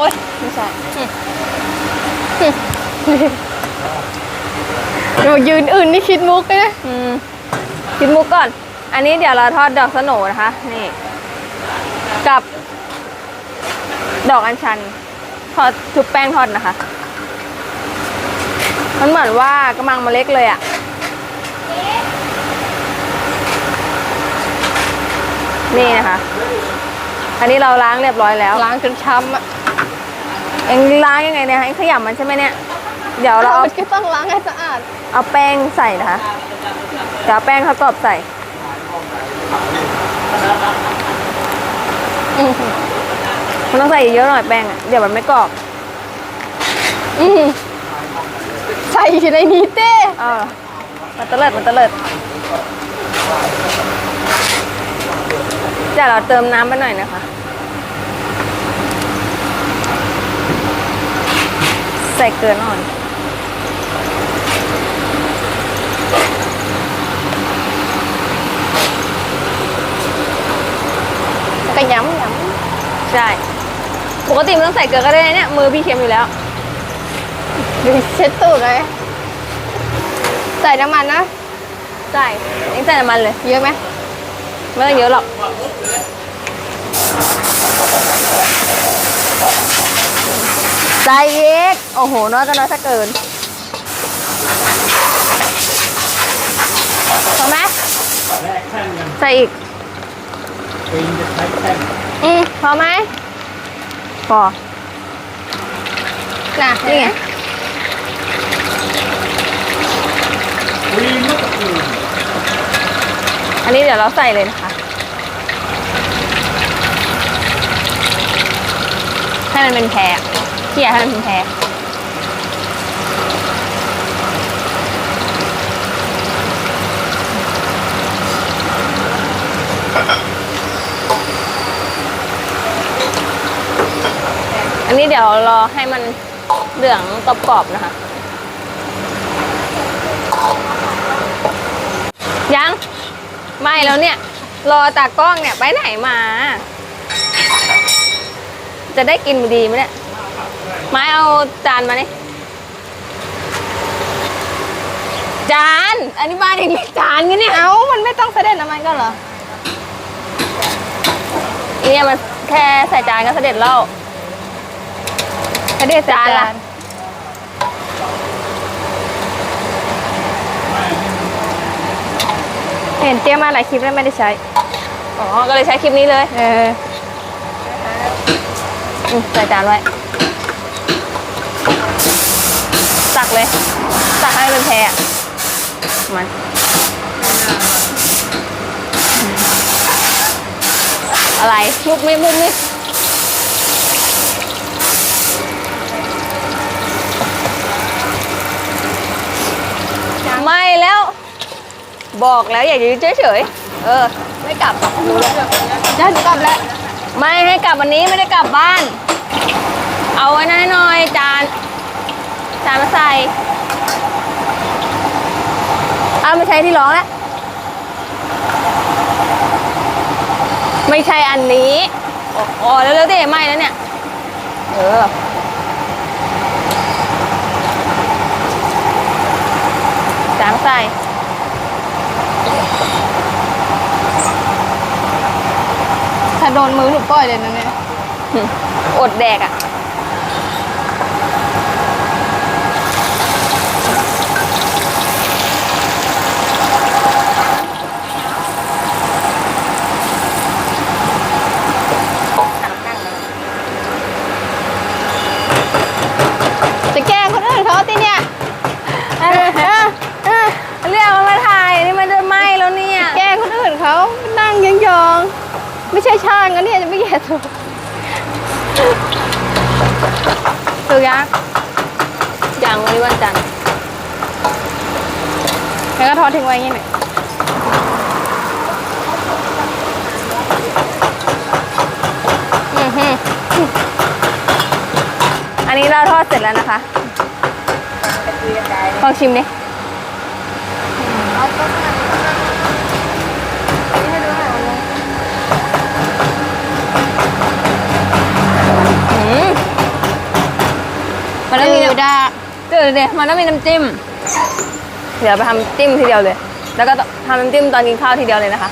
โอ๊ยไม่ใช่เดี๋ยวยืนอื่นนี่คิดมุกเลยนะอืมกินมุกก่อน อันนี้เดี๋ยวเราทอดดอกสโหนนะคะ นี่ กับ ดอกอัญชัน ทอดชุบแป้งทอดนะคะ มันเหมือนว่ากำลังมาเล็กเลยอะ่ะ นี่นะคะ อันนี้เราล้างเรียบร้อยแล้ว ล้างจนช้ำอะ เอ็งล้างยังไงเนี่ยเอ็งขยำมันใช่ไหมเนี่ย เดี๋ยวเราเอาก็ต้องล้างให้สะอาด เอาแป้งใส่นะคะ เดี๋ยวเอาแป้งข้าวกรอบใส่อืมมันต้องใส่เยอะหน่อยแป้งอะเดี๋ยวมันไม่กรอบอืมใส่อยู่ในนี้เต้เออมันเตลิดมันเตลิดเดี๋ยวเราเติมน้ำไปหน่อยนะคะ ใส่เกลือหน่อย แล้วก็ย้ำย้ใช่ ปกติมันต้องใส่เกลือก็ได้นะเนี่ย มือพี่เค็มอยู่แล้วำดูเช็ดตูดเลย ใส่น้ำมันนะ ใส่เองใส่น้ำมันเลย เยอะไหมไม่ต้องเยอะหรอก ใส่อีก โอ้โห น้อยก็น้อยถ้าเกินพอไหมแรกแท่นกันใส่อีก ปีนจะใช้แท่นอืมพอไหมพอน่ะนี่ไง ปีนลูกอื่นอันนี้เดี๋ยวเราใส่เลยนะคะ ให้มันเป็นแพร เขี่ยให้มันแพรอันนี้เดี๋ยวรอให้มันเหลืองกรอบๆนะคะ ยังไม่แล้วเนี่ย รอตากล้องเนี่ยไปไหนมา จะได้กินดีไหมเนี่ย ไม้เอาจานมานี่จาน อันนี้บ้านเองเรียกจานกันเนี่ย เอ้า มันไม่ต้องเสด็จน้ำมันก็เหรอเนี่ยมันแค่ใส่จานก็เสด็จแล้วเสด็จจานล่ะเห็นเตรียมมาหลายคลิปแล้วไม่ได้ใช้ อ๋อ ก็เลยใช้คลิปนี้เลย เอออืมใส่จานไว้ ตักเลย ตักให้มันเป็นแพรอะมันอะไรมุกมิบมุกมิบไม่แล้ว บอกแล้วอย่าอยู่เฉยๆ เออ ไม่กลับได้หนูกลับแล้ว ไม่ให้กลับวันนี้ไม่ได้กลับบ้าน เอาไว้นั่นให้หน่อยจาน จานมาใส่เอาไม่ใช่ที่ร้องแล้วไม่ใช่อันนี้อ๋ออ๋อเร็วๆดิไม่แล้วเนี่ย เออจานใส่ถ้าโดนมือหนูปล่อยเลยนะเนี่ยอดแดกอะจะแกล้งคนอื่นเขาติเนี่ย เออเออเออเรียกมันมาถ่าย นี่มันจะไหม้แล้วเนี่ย แกล้งคนอื่นเขานั่งยองๆไม่ใช่ช่างนะเนี่ยจะไม่แย่ตัวสุกยังยังวันนี้วันจันทร์แล้วก็ทอดทิ้งไว้อย่างนี้หน่อยอือหืออันนี้เราทอดเสร็จแล้วนะคะลองชิมดิ มันต้องมีจืน้ำดอะจืดเลยมันต้องมีน้ำจิ้ม เดี๋ยวไปทำจิ้มทีเดียวเลย แล้วก็ทำน้ำจิ้มตอนกินข้าวทีเดียวเลยนะคะ